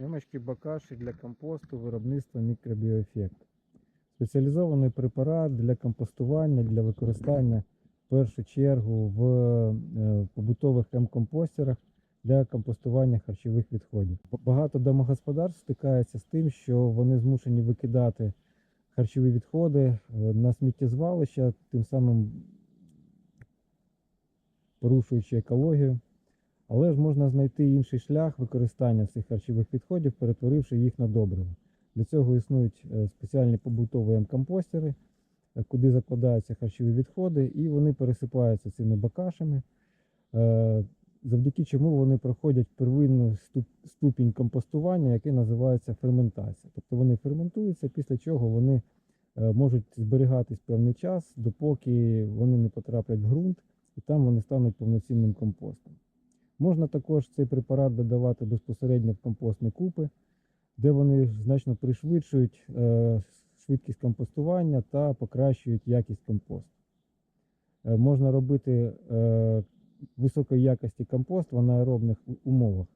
Ямочки бакаші для компосту виробництва мікробіоефект. Спеціалізований препарат для компостування, для використання в першу чергу в е, побутових М-компостерах для компостування харчових відходів. Багато домогосподарств стикається з тим, що вони змушені викидати харчові відходи е, на сміттєзвалища, тим самим порушуючи екологію. Але ж можна знайти інший шлях використання цих харчових відходів, перетворивши їх на добриво. Для цього існують е, спеціальні побутові М-компостери, е, куди закладаються харчові відходи, і вони пересипаються цими бакашами, е, завдяки чому вони проходять первинну ступінь компостування, який називається ферментація. Тобто вони ферментуються, після чого вони можуть зберігатись певний час, допоки вони не потраплять в ґрунт, і там вони стануть повноцінним компостом. Можна також цей препарат додавати безпосередньо в компостні купи, де вони значно пришвидшують е, швидкість компостування та покращують якість компосту. Е, можна робити е, високої якості компост в анаеробних умовах.